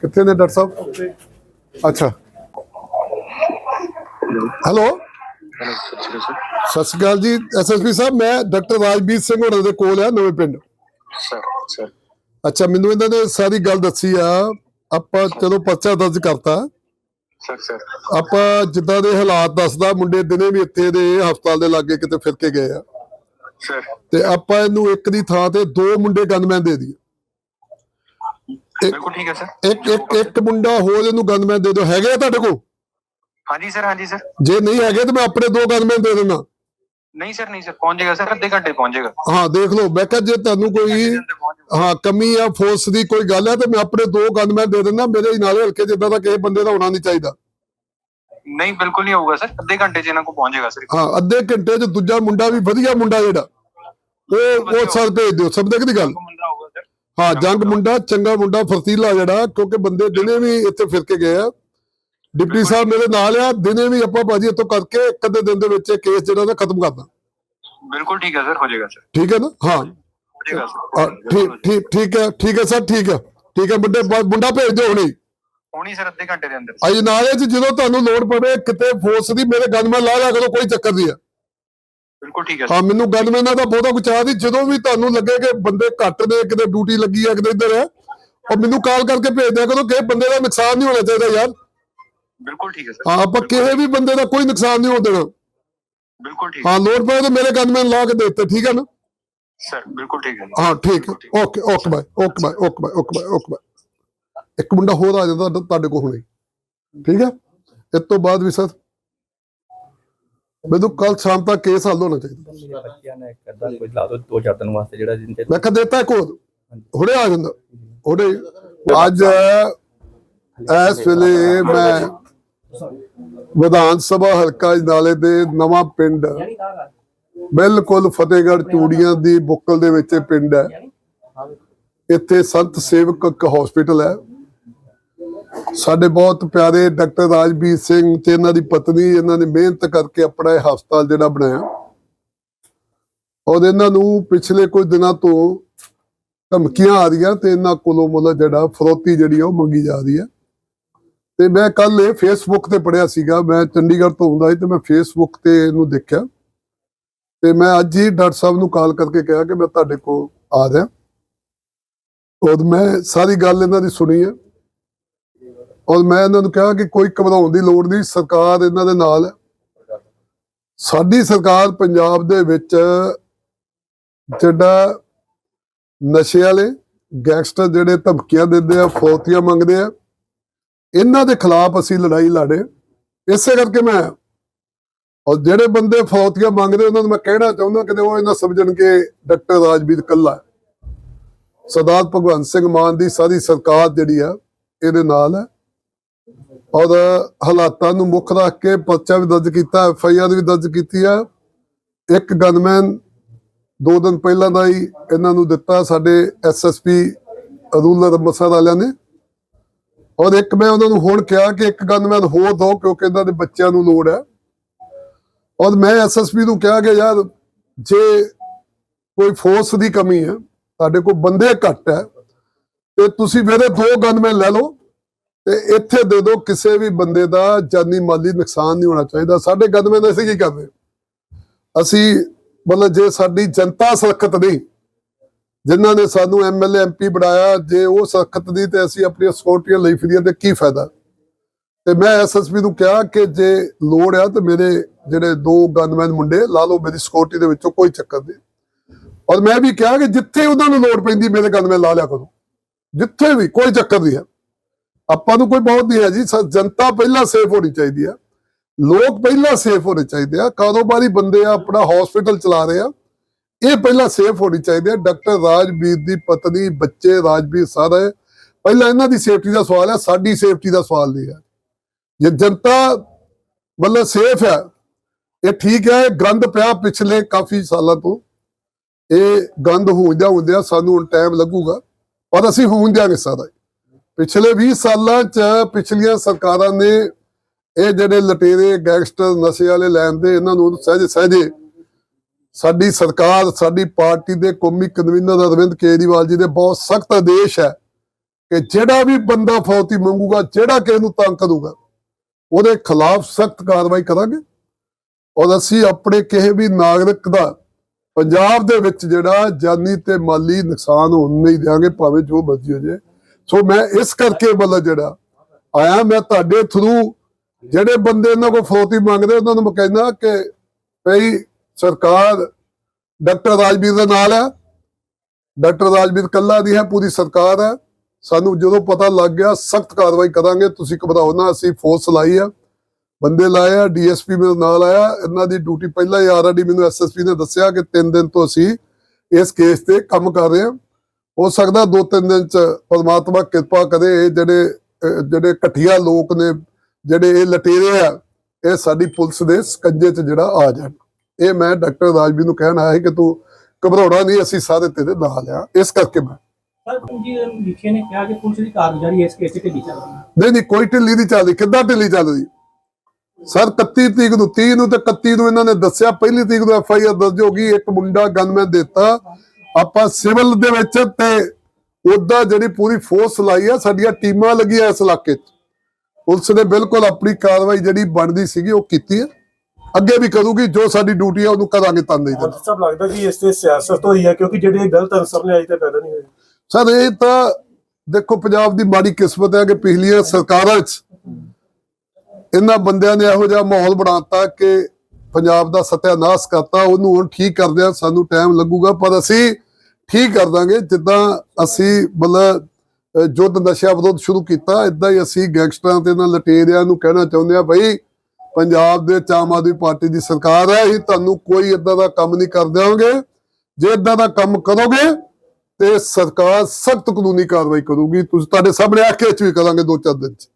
ਕਿੱਥੇ ਨੇ ਡਾਕਟਰ ਸਾਹਿਬ? ਅੱਛਾ। ਹੈਲੋ? ਸਤਿ ਸ਼੍ਰੀ ਅਕਾਲ ਜੀ ਐਸਐਸਪੀ ਸਾਹਿਬ ਮੈਂ ਡਾਕਟਰ ਰਾਜਵੀਰ ਸਿੰਘ ਹੋਰਾਂ ਦੇ ਕੋਲ ਆ ਨਵੇਂ ਪਿੰਡ। ਅੱਛਾ ਮੈਨੂੰ ਇਹਨਾਂ ਨੇ ਸਾਰੀ ਗੱਲ ਦੱਸੀ ਆ ਆਪਾਂ ਚਲੋ ਪਰਚਾ ਦਰਜ ਕਰਤਾ। ਸਰ ਸਰ ਆਪਾਂ ਜਿੱਦਾਂ ਦੇ ਹਾਲਾਤ ਦੱਸਦਾ ਮੁੰਡੇ ਦਿਨੇ ਵੀ ਇੱਥੇ ਦੇ ਹਸਪਤਾਲ ਦੇ ਲਾਗੇ ਕਿਤੇ ਫਿਰ ਕੇ ਗਏ ਆ। ਸਰ ਤੇ ਆਪਾਂ ਇਹਨੂੰ ਇੱਕ ਦੀ ਥਾਂ ਤੇ ਦੋ ਮੁੰਡੇ ਗਨਮੈਨ ਦੇ ਦਈਏ। ਬਿਲਕੁਲ ਠੀਕ ਹੈ ਸਰ। ਇੱਕ ਇੱਕ ਇੱਕ ਮੁੰਡਾ ਹੋਰ ਇਹਨੂੰ ਗਨਮੈਨ ਦੇ ਦਿਓ। ਹੈਗੇ ਆ ਤੁਹਾਡੇ ਕੋਲ? ਹਾਂਜੀ ਸਰ ਹਾਂਜੀ ਸਰ। ਜੇ ਨਹੀਂ ਹੈਗੇ ਤਾਂ ਮੈਂ ਆਪਣੇ ਦੋ ਗਨਮੈਨ ਦੇ ਦਿੰਦਾ। ਨਹੀਂ ਸਰ ਨਹੀਂ ਸਰ ਪਹੁੰਚ ਜਾਏਗਾ ਸਰ ਅੱਧੇ ਘੰਟੇ ਪਹੁੰਚ ਜਾਏਗਾ। ਹਾਂ ਦੇਖ ਲਓ ਮੈਂ ਕਿਹਾ ਜੇ ਤੁਹਾਨੂੰ ਕੋਈ। ਹਾਂ ਕਮੀ ਆ ਫੋਰਸ ਦੀ ਕੋਈ ਗੱਲ ਹੈ ਤੇ ਮੈਂ ਆਪਣੇ ਦੋ ਗਨਮੈਨ ਦੇ ਦਿੰਦਾ। ਮੇਰੇ ਨਾਲੇ ਹਲਕੇ ਜਿੱਦਾਂ ਦਾ ਕਿਸੇ ਬੰਦੇ ਦਾ ਹੋਣਾ ਨਹੀਂ ਚਾਹੀਦਾ। ਨਹੀਂ ਬਿਲਕੁਲ ਨਹੀਂ ਹੋਊਗਾ ਸਰ। ਅੱਧੇ ਘੰਟੇ ਚ ਇਹਨਾਂ ਕੋ ਪਹੁੰਚ ਜਾਏਗਾ ਸਰ। ਹਾਂ ਅੱਧੇ ਘੰਟੇ 'ਚ ਦੂਜਾ ਮੁੰਡਾ ਵੀ ਵਧੀਆ ਮੁੰਡਾ ਜਿਹੜਾ ਉਹ ਉਹ ਸਰ ਭੇਜ ਦਿਓ। ਸਮਝਦੇ ਕਿ ਦੀ ਗੱਲ? ਹਾਂ ਜੰਗ ਮੁੰਡਾ। ਚੰਗਾ ਮੁੰਡਾ ਫਰਤੀਲਾ ਜਿਹੜਾ ਕਿਉਂਕਿ ਬੰਦੇ ਦਿਨੇ ਵੀ ਇੱਥੇ ਫਿਰ ਕੇ ਗਏ ਆ। ਡਿਪਟੀ ਸਾਹਿਬ ਮੇਰੇ ਨਾਲ ਆ ਦਿਨੇ ਵੀ ਆਪਾਂ ਬਾਜੀ ਇੱਥੋਂ ਕਰਕੇ ਇੱਕ ਅੱਧੇ ਦਿਨ ਦੇ ਵਿੱਚ ਇਹ ਕੇਸ ਜਿਹੜਾ ਨਾ ਖਤਮ ਕਰਦਾ। ਬਿਲਕੁਲ ਠੀਕ ਹੈ ਸਰ ਹੋ ਜਾਏਗਾ ਸਰ। ਠੀਕ ਹੈ ਨਾ? ਹਾਂ। ਠੀਕ ਠੀਕ ਠੀਕ ਹੈ ਠੀਕ ਹੈ ਸਰ ਠੀਕ ਹੈ। ਠੀਕ ਹੈ ਮੁੰਡੇ ਮੁੰਡਾ ਭੇਜ ਦਿਓ ਹੁਣੇ। ਹੋਣੀ ਸਰ ਅੱਧੇ ਘੰਟੇ ਦੇ ਅੰਦਰ। ਅੱਜ ਨਾਲੇ 'ਚ ਜਦੋਂ ਤੁਹਾਨੂੰ ਲੋੜ ਪਵੇ ਕਿਤੇ ਫੋਰਸ ਦੀ ਮੇਰੇ ਗਨਮੈਨ ਲਾ ਲਿਆ ਕਰੋ ਕੋਈ ਚੱਕਰ ਨਹੀਂ ਆ। ਬਿਲਕੁਲ ਠੀਕ ਹੈ ਹਾਂ ਮੈਨੂੰ ਗਨਮੈਨਾਂ ਦਾ ਬਹੁਤਾ ਚਾਹ ਨਹੀਂ। ਜਦੋਂ ਵੀ ਤੁਹਾਨੂੰ ਲੱਗੇ ਕਿ ਬੰਦੇ ਘੱਟ ਨੇ ਕਿਤੇ ਡਿਊਟੀ ਲੱਗੀ ਆ ਕਿਤੇ ਇੱਧਰ ਹੈ ਉਹ ਮੈਨੂੰ ਕਾਲ ਕਰਕੇ ਭੇਜ ਦਿਆ ਕਰੋ ਕਿ ਬੰਦੇ ਦਾ ਨੁਕਸਾਨ ਨਹੀਂ ਹੋਣਾ ਚਾਹੀਦਾ ਯਾਰ। ਬਿਲਕੁਲ ਠੀਕ ਹੈ ਸਰ। ਹਾਂ ਆਪਾਂ ਕਿਸੇ ਵੀ ਬੰਦੇ ਦਾ ਕੋਈ ਨੁਕਸਾਨ ਨਹੀਂ ਹੋਣ ਦੇਣਾ। ਬਿਲਕੁਲ ਠੀਕ ਹਾਂ। ਲੋੜ ਪਵੇ ਤਾਂ ਮੇਰੇ ਗਨਮੈਨ ਲਾ ਕੇ ਦੇ ਦਿੱਤੇ ਠੀਕ ਹੈ ਨਾ? ਸਰ ਬਿਲਕੁਲ ਠੀਕ ਹੈ ਹਾਂ ਠੀਕ ਹੈ। Okay okay bye okay bye okay bye okay bye okay bye ਇੱਕ ਮੁੰਡਾ ਹੋਰ ਆ ਜਾਂਦਾ ਤੁਹਾ- ਤੁਹਾਡੇ ਕੋਲ ਹੁਣੇ। ਠੀਕ ਹੈ? ਇਸ ਤੋਂ ਬਾਅਦ ਵੀ ਸਰ ਮੈਨੂੰ ਕੱਲ ਸ਼ਾਮ ਤੱਕ ਕੇਸ ਹੱਲ ਹੋਣਾ ਚਾਹੀਦਾ। ਮੇਰੇ ਬੱਚਿਆਂ ਨੇ ਇੱਕ ਅੱਧਾ ਕੋਈ ਲਾ ਦੋ ਦੋ ਚਾਰ ਦਿਨ ਵਾਸਤੇ ਜਿਹੜਾ ਜਿੰਨ ਤੇ ਮੈਂ ਕਹ ਦਿੱਤਾ ਹੋਰ। ਹੁਣੇ ਆ ਜਾਂਦਾ। ਹੁਣੇ। ਅੱਜ ਇਸ ਵੇਲੇ ਮੈਂ ਵਿਧਾਨ ਸਭਾ ਹਲਕਾ ਨਾਲੇ ਦੇ ਨਵਾਂ ਪਿੰਡ ਬਿਲਕੁਲ ਫਤਿਹਗੜ੍ਹ ਚੂੜੀਆਂ ਦੀ ਬੁੱਕਲ ਦੇ ਵਿੱਚ ਪਿੰਡ ਹੈ। ਇੱਥੇ ਸੰਤ ਸੇਵਕ ਇੱਕ ਹਸਪੀਟਲ ਹੈ। ਸਾਡੇ ਬਹੁਤ ਪਿਆਰੇ ਡਾਕਟਰ ਰਾਜਵੀਰ ਸਿੰਘ ਤੇ ਇਹਨਾਂ ਦੀ ਪਤਨੀ, ਇਹਨਾਂ ਨੇ ਮਿਹਨਤ ਕਰਕੇ ਆਪਣਾ ਇਹ ਹਸਪਤਾਲ ਜਿਹੜਾ ਬਣਾਇਆ। ਔਰ ਇਹਨਾਂ ਨੂੰ ਪਿਛਲੇ ਕੁਝ ਦਿਨਾਂ ਤੋਂ ਧਮਕੀਆਂ ਆ ਰਹੀਆਂ ਤੇ ਇਹਨਾਂ ਕੋਲੋਂ ਮੁੱਲ ਜਿਹੜਾ ਫਰੋਤੀ ਜਿਹੜੀ ਉਹ ਮੰਗੀ ਜਾ ਰਹੀ ਹੈ ਤੇ ਮੈਂ ਕੱਲ ਇਹ ਫੇਸਬੁੱਕ ਤੇ ਪੜਿਆ ਸੀਗਾ, ਮੈਂ ਚੰਡੀਗੜ੍ਹ ਤੋਂ ਹੁੰਦਾ ਸੀ ਤੇ ਮੈਂ ਫੇਸਬੁੱਕ ਤੇ ਇਹਨੂੰ ਦੇਖਿਆ। ਤੇ ਮੈਂ ਅੱਜ ਹੀ ਡਾਕਟਰ ਸਾਹਿਬ ਨੂੰ ਕਾਲ ਕਰਕੇ ਕਿਹਾ ਕਿ ਮੈਂ ਤੁਹਾਡੇ ਕੋਲ ਆ ਰਿਹਾ। ਔਰ ਮੈਂ ਸਾਰੀ ਗੱਲ ਇਹਨਾਂ ਦੀ ਸੁਣੀ ਹੈ ਔਰ ਮੈਂ ਇਹਨਾਂ ਨੂੰ ਕਿਹਾ ਕਿ ਕੋਈ ਘਬਰਾਉਣ ਦੀ ਲੋੜ ਨਹੀਂ, ਸਰਕਾਰ ਇਹਨਾਂ ਦੇ ਨਾਲ ਹੈ। ਸਾਡੀ ਸਰਕਾਰ ਪੰਜਾਬ ਦੇ ਵਿੱਚ ਜਿਹੜਾ ਨਸ਼ੇ ਵਾਲੇ ਗੈਂਗਸਟਰ ਜਿਹੜੇ ਧਮਕੀਆਂ ਦਿੰਦੇ ਆ, ਫੌਤੀਆਂ ਮੰਗਦੇ ਆ, ਇਹਨਾਂ ਦੇ ਖਿਲਾਫ ਅਸੀਂ ਲੜਾਈ ਲੜੇ। ਇਸੇ ਕਰਕੇ ਮੈਂ ਔਰ ਜਿਹੜੇ ਬੰਦੇ ਫੌਤੀਆਂ ਮੰਗਦੇ, ਉਹਨਾਂ ਨੂੰ ਮੈਂ ਕਹਿਣਾ ਚਾਹੁੰਦਾ ਕਿ ਉਹ ਇਹਨਾਂ ਸਮਝਣ ਕਿ ਡਾਕਟਰ ਰਾਜਵੀਰ ਕੱਲਾ ਸਰਦਾਰ ਭਗਵੰਤ ਸਿੰਘ ਮਾਨ ਦੀ ਸਾਰੀ ਸਰਕਾਰ ਜਿਹੜੀ ਆ, ਇਹਦੇ ਨਾਲ ਹੈ। ਔਰ ਹਾਲਾਤਾਂ ਨੂੰ ਮੁੱਖ ਰੱਖ ਕੇ ਪਰਚਾ ਵੀ ਦਰਜ ਕੀਤਾ, ਐਫ ਆਈ ਆਰ ਵੀ ਦਰਜ ਕੀਤੀ ਆ। ਇੱਕ ਗਨਮੈਨ ਦੋ ਦਿਨ ਪਹਿਲਾਂ ਦਾ ਹੀ ਇਹਨਾਂ ਨੂੰ ਦਿੱਤਾ ਸਾਡੇ ਐਸਐਸਪੀ ਰੂਲਰ ਅੰਮ੍ਰਿਤਸਰ ਵਾਲਿਆਂ ਨੇ। ਔਰ ਇੱਕ ਮੈਂ ਉਹਨਾਂ ਨੂੰ ਹੁਣ ਕਿਹਾ ਕਿ ਇੱਕ ਗਨਮੈਨ ਹੋਰ ਦੋ, ਕਿਉਂਕਿ ਇਹਨਾਂ ਦੇ ਬੱਚਿਆਂ ਨੂੰ ਲੋੜ ਹੈ। ਔਰ ਮੈਂ ਐਸਐਸਪੀ ਨੂੰ ਕਿਹਾ ਕਿ ਯਾਰ, ਜੇ ਕੋਈ ਫੋਰਸ ਦੀ ਕਮੀ ਹੈ ਤੁਹਾਡੇ ਕੋਲ ਬੰਦੇ ਘੱਟ ਹੈ, ਤੇ ਤੁਸੀਂ ਮੇਰੇ ਦੋ ਗਨਮੈਨ ਲੈ ਲਓ। ਤੇ ਇੱਥੇ ਦੇ ਦਿਓ ਕਿਸੇ ਵੀ ਬੰਦੇ ਦਾ ਜਾਨੀ ਮਾਲੀ ਨੁਕਸਾਨ ਨਹੀਂ ਹੋਣਾ ਚਾਹੀਦਾ। ਸਾਡੇ ਗਨਮੈਨ ਅਸੀਂ ਕੀ ਕਰਦੇ? ਅਸੀਂ ਮਤਲਬ ਜੇ ਸਾਡੀ ਜਨਤਾ ਸੁਰੱਖਿਅਤ ਨਹੀਂ, ਜਿਨ੍ਹਾਂ ਨੇ ਸਾਨੂੰ ਐਮਐਲਏ ਐਮਪੀ ਬਣਾਇਆ, ਜੇ ਉਹ ਸੁਰੱਖਿਅਤ ਨਹੀਂ ਤੇ ਅਸੀਂ ਆਪਣੀਆਂ ਸਿਕਿਉਰਟੀਆਂ ਲਈ ਫਿਰੀਆਂ ਤੇ ਕੀ ਫਾਇਦਾ? ਤੇ ਮੈਂ ਐਸਐਸਪੀ ਨੂੰ ਕਿਹਾ ਕਿ ਜੇ ਲੋੜ ਆ ਤੇ ਮੇਰੇ ਜਿਹੜੇ ਦੋ ਗਨਮੈਨ ਮੁੰਡੇ ਲਾ ਲਓ, ਮੇਰੀ ਸਿਕਿਉਰਟੀ ਦੇ ਵਿੱਚੋਂ ਕੋਈ ਚੱਕਰ ਨਹੀਂ। ਔਰ ਮੈਂ ਵੀ ਕਿਹਾ ਕਿ ਜਿੱਥੇ ਉਹਨਾਂ ਨੂੰ ਲੋੜ ਪੈਂਦੀ ਮੇਰੇ ਗਨਮੈਨ ਲਾ ਲਿਆ ਕਰੋ। ਜਿੱਥੇ ਵੀ ਕੋਈ ਚੱਕਰ ਨਹੀਂ ਹੈ। ਆਪਾਂ ਨੂੰ ਕੋਈ ਬਹੁਤ ਨਹੀਂ ਹੈ ਜੀ, ਸ- ਜਨਤਾ ਪਹਿਲਾਂ ਸੇਫ ਹੋਣੀ ਚਾਹੀਦੀ ਆ ਲੋਕ ਪਹਿਲਾਂ ਸੇਫ ਹੋਣੇ ਚਾਹੀਦੇ ਆ। ਕਾਰੋਬਾਰੀ ਬੰਦੇ ਆ, ਆਪਣਾ ਹਸਪੀਟਲ ਚਲਾ ਰਹੇ ਆ। ਇਹ ਪਹਿਲਾਂ ਸੇਫ ਹੋਣੀ ਚਾਹੀਦੀ ਆ ਡਾਕਟਰ ਰਾਜਵੀਰ ਦੀ ਪਤਨੀ, ਬੱਚੇ ਰਾਜਵੀਰ ਸਾਰੇ ਪਹਿਲਾਂ ਇਹਨਾਂ ਦੀ ਸੇਫਟੀ ਦਾ ਸਵਾਲ ਹੈ, ਸਾਡੀ ਸੇਫਟੀ ਦਾ ਸਵਾਲ ਨਹੀਂ ਹੈ। ਜੇ ਜਨਤਾ ਮਤਲਬ ਸੇਫ ਹੈ, ਇਹ ਠੀਕ ਹੈ ਗੰਦ ਪਿਆ ਪਿਛਲੇ ਕਾਫੀ ਸਾਲਾਂ ਤੋਂ। ਇਹ ਗੰਦ ਹੁੰਦਿਆਂ ਹੁੰਦਿਆਂ ਸਾਨੂੰ ਹੁਣ ਟਾਈਮ ਲੱਗੂਗਾ, ਪਰ ਅਸੀਂ ਹੋਣ ਦਿਆਂਗੇ ਸਾਰਾ। ਪਿਛਲੇ 20 ਸਾਲਾਂ ਚ ਪਿਛਲੀਆਂ ਸਰਕਾਰਾਂ ਨੇ ਇਹ ਜਿਹੜੇ ਲਟੇਰੇ ਗੈਂਗਸਟਰ ਨਸ਼ੇ ਵਾਲੇ ਲੈਣ ਦੇ, ਇਹਨਾਂ ਨੂੰ ਸਹਿਜੇ ਸਹਿਜੇ ਸਾਡੀ ਸਰਕਾਰ, ਸਾਡੀ ਪਾਰਟੀ ਦੇ ਕੌਮੀ ਕਨਵੀਨਰ ਅਰਵਿੰਦ ਕੇਜਰੀਵਾਲ ਜੀ ਦੇ ਬਹੁਤ ਸਖਤ ਆਦੇਸ਼ ਹੈ ਕਿ ਜਿਹੜਾ ਵੀ ਬੰਦਾ ਫੌਤੀ ਮੰਗੂਗਾ, ਜਿਹੜਾ ਕਿਸੇ ਨੂੰ ਤੰਗ ਕਰੂਗਾ, ਉਹਦੇ ਖਿਲਾਫ ਸਖਤ ਕਾਰਵਾਈ ਕਰਾਂਗੇ। ਔਰ ਅਸੀਂ ਆਪਣੇ ਕਿਸੇ ਵੀ ਨਾਗਰਿਕ ਦਾ ਪੰਜਾਬ ਦੇ ਵਿੱਚ ਜਿਹੜਾ ਜਾਨੀ ਤੇ ਮਾਲੀ ਨੁਕਸਾਨ ਹੋਣ ਨਹੀਂ ਦਿਆਂਗੇ, ਭਾਵੇਂ ਜੋ ਮਰਜ਼ੀ ਹੋ ਜਾਏ। ਸੋ ਮੈਂ ਇਸ ਕਰਕੇ ਮਤਲਬ ਜਿਹੜਾ ਆਇਆ ਮੈਂ ਤੁਹਾਡੇ ਥਰੂ ਜਿਹੜੇ ਬੰਦੇ ਇਹਨਾਂ ਕੋਲ ਫਰੋਤੀ ਮੰਗਦੇ, ਉਹਨਾਂ ਨੂੰ ਮੈਂ ਕਹਿੰਦਾ ਕਿ ਭਈ ਸਰਕਾਰ ਡਾਕਟਰ ਰਾਜਵੀਰ ਦੇ ਨਾਲ ਹੈ। ਡਾਕਟਰ ਰਾਜਵੀਰ ਕੱਲਾ ਨਹੀਂ ਹੈ, ਪੂਰੀ ਸਰਕਾਰ ਹੈ। ਸਾਨੂੰ ਜਦੋਂ ਪਤਾ ਲੱਗ ਗਿਆ, ਸਖਤ ਕਾਰਵਾਈ ਕਰਾਂਗੇ। ਤੁਸੀਂ ਘਬਰਾਓ ਨਾ, ਅਸੀਂ ਫੋਰਸ ਲਾਈ ਆ। ਬੰਦੇ ਲਾਏ ਆ ਡੀਐਸਪੀ ਮੇਰੇ ਨਾਲ ਆਇਆ। ਇਹਨਾਂ ਦੀ ਡਿਊਟੀ ਪਹਿਲਾਂ ਹੀ ਆਲਰੇਡੀ ਮੈਨੂੰ ਐਸਐਸਪੀ ਨੇ ਦੱਸਿਆ ਕਿ 3 ਦਿਨ ਤੋਂ ਅਸੀਂ ਇਸ ਕੇਸ ਤੇ ਕੰਮ ਕਰ ਰਹੇ ਹਾਂ। ਹੋ ਸਕਦਾ ਦੋ ਤਿੰਨ ਦਿਨ ਚ ਪਰਮਾਤਮਾ ਕਿਰਪਾ ਕਰੇ ਇਹ ਜਿਹੜੇ ਜਿਹੜੇ ਘਟੀਆ ਲੋਕ ਨੇ ਜਿਹੜੇ ਇਹ ਲਟੇਰੇ ਆ ਇਹ ਸਾਡੀ ਪੁਲਿਸ ਦੇ ਸਕੰਜੇ 'ਚ ਜਿਹੜਾ ਆ ਜਾਣ। ਇਹ ਮੈਂ ਡਾਕਟਰ ਰਾਜਵੀਰ ਨੂੰ ਕਹਿਣ ਆਇਆ ਕਿ ਤੂੰ ਘਬਰਾਉਣਾ ਨਹੀਂ ਅਸੀਂ ਸਾਰੇ ਤੇਰੇ ਨਾਲ ਆ। ਇਸ ਕਰਕੇ ਮੈਂ। ਨਹੀਂ ਕੋਈ ਢਿੱਲੀ ਨਹੀਂ ਚੱਲਦੀ। ਕਿੱਦਾਂ ਢਿੱਲੀ ਚੱਲਦੀ ਸਰ 31 ਤਰੀਕ ਨੂੰ 30 ਨੂੰ ਤੇ 31 ਨੂੰ ਇਹਨਾਂ ਨੇ ਦੱਸਿਆ ਪਹਿਲੀ ਤਰੀਕ ਨੂੰ ਐਫ ਆਈ ਆਰ ਦਰਜ ਹੋ ਗਈ। ਇੱਕ ਮੁੰਡਾ ਗਨਮੈਨ ਦਿੱਤਾ। ਆਪਾਂ ਸਿਵਲ ਦੇ ਵਿੱਚ ਤੇ ਉਹਦਾ ਜਿਹੜੀ ਪੂਰੀ ਫੋਰਸ ਲਾਈ ਆ ਸਾਡੀਆਂ ਟੀਮਾਂ ਲੱਗੀਆਂ ਇਸ ਇਲਾਕੇ 'ਚ। ਪੁਲਿਸ ਨੇ ਬਿਲਕੁਲ ਆਪਣੀ ਕਾਰਵਾਈ ਜਿਹੜੀ ਬਣਦੀ ਸੀਗੀ ਉਹ ਕੀਤੀ ਹੈ ਅੱਗੇ ਵੀ ਕਰੂਗੀ ਜੋ ਸਾਡੀ ਡਿਊਟੀ ਆ ਉਹਨੂੰ ਕਰਾਂਗੇ ਤੰਦੇ ਹੁਣ ਸਭ ਲੱਗਦਾ ਕਿ ਇਸ ਤੇ ਸਿਆਸਤ ਹੋਈ ਹੈ ਕਿਉਂਕਿ ਜਿਹੜੇ ਗਲਤ ਅਨਸਰ ਨੇ ਅਜੇ ਤੱਕ ਪੈਦਾ ਨਹੀਂ ਹੋਏ। ਸਰ ਇਹ ਤਾਂ ਦੇਖੋ ਪੰਜਾਬ ਦੀ ਮਾੜੀ ਕਿਸਮਤ ਹੈ ਕਿ ਪਿਛਲੀਆਂ ਸਰਕਾਰਾਂ 'ਚ ਇਹਨਾਂ ਬੰਦਿਆਂ ਨੇ ਇਹੋ ਜਿਹਾ ਮਾਹੌਲ ਬਣਾਤਾ ਕਿ ਪੰਜਾਬ ਦਾ ਸਤਿਆਨਾਸ਼ ਕਰਤਾ ਉਹਨੂੰ ਹੁਣ ਠੀਕ ਕਰਦੇ ਆ ਸਾਨੂੰ ਟਾਈਮ ਲੱਗੂਗਾ ਪਰ ਅਸੀਂ ਠੀਕ ਕਰ ਦਾਂਗੇ ਜਿੱਦਾਂ ਅਸੀਂ ਮਤਲਬ ਅਹ, ਯੁੱਧ ਨਸ਼ਾ ਵਿਰੋਧ ਸ਼ੁਰੂ ਕੀਤਾ ਇਦਾਂ ਹੀ ਅਸੀਂ ਗੈਂਗਸਟਰਾਂ ਤੇ ਇਹਨਾਂ ਲਟੇਰਿਆਂ ਨੂੰ ਕਹਿਣਾ ਚਾਹੁੰਦੇ ਆ ਭਾਈ ਪੰਜਾਬ ਦੇ ਵਿੱਚ ਆਮ ਆਦਮੀ ਪਾਰਟੀ ਦੀ ਸਰਕਾਰ ਹੈ ਅਸੀਂ ਤੁਹਾਨੂੰ ਕੋਈ ਇਦਾਂ ਦਾ ਕੰਮ ਨਹੀਂ ਕਰ ਦੇਵਾਂਗੇ ਜੇ ਇਦਾਂ ਦਾ ਕੰਮ ਕਰੋਗੇ ਤੇ ਸਰਕਾਰ ਸਖਤ ਕਾਨੂੰਨੀ ਕਾਰਵਾਈ ਕਰੂਗੀ। ਤੁਸੀਂ ਤੁਹਾਡੇ ਸਾਹਮਣੇ ਆ ਚ ਵੀ ਕਰਾਂਗੇ ਦੋ ਚਾਰ ਦਿਨ ਚ।